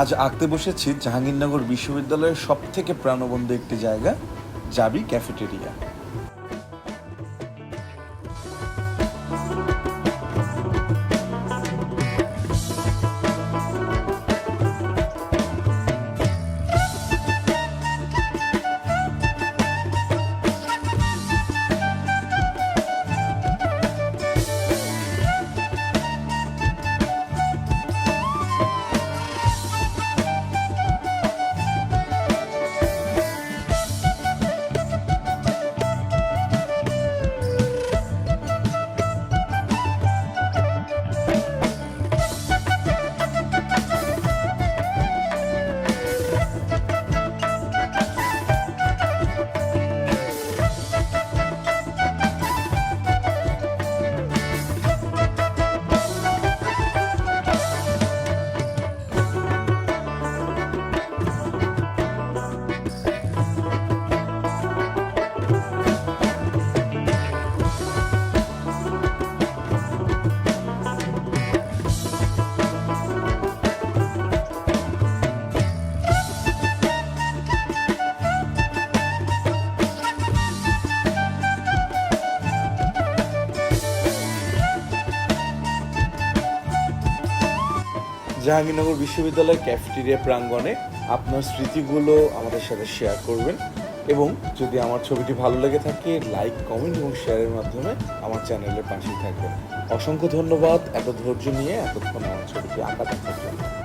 আজ আঁকতে বসেছি জাহাঙ্গীরনগর বিশ্ববিদ্যালয়ের সবথেকে প্রাণবন্ত একটি জায়গা জাবি ক্যাফেটেরিয়া। জাহাঙ্গীরনগর বিশ্ববিদ্যালয়ের ক্যাফেটেরিয়া প্রাঙ্গণে আপনার স্মৃতিগুলো আমাদের সাথে শেয়ার করবেন। এবং যদি আমার ছবিটি ভালো লেগে থাকে লাইক কমেন্ট এবং শেয়ারের মাধ্যমে আমার চ্যানেলের পাশে থাকবেন। অসংখ্য ধন্যবাদ এত ধৈর্য নিয়ে এতক্ষণ আমার ছবিটি আঁকা দেখার জন্য।